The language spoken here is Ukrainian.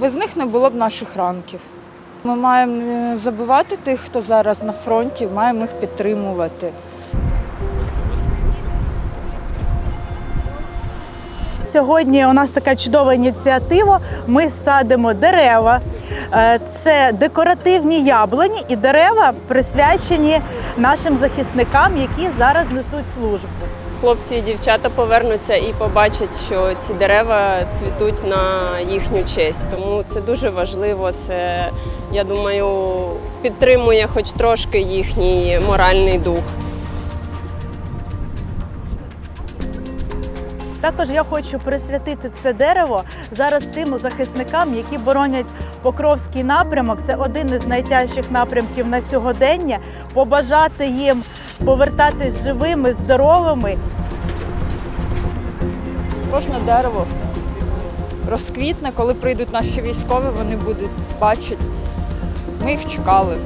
Без них не було б наших ранків. Ми маємо не забувати тих, хто зараз на фронті, маємо їх підтримувати. Сьогодні у нас така чудова ініціатива. Ми садимо дерева. Е, Це декоративні яблуні і дерева присвячені нашим захисникам, які зараз несуть службу. Хлопці і дівчата повернуться і побачать, що ці дерева цвітуть на їхню честь. Тому це дуже важливо. Це, я думаю, підтримує хоч трошки їхній моральний дух. Також я хочу присвятити це дерево зараз тим захисникам, які боронять Покровський напрямок. Це один із найтяжчих напрямків на сьогодення. Побажати їм повертатись живими, здоровими Кожне дерево розквітне, коли прийдуть наші військові, вони будуть бачити. Ми їх чекали.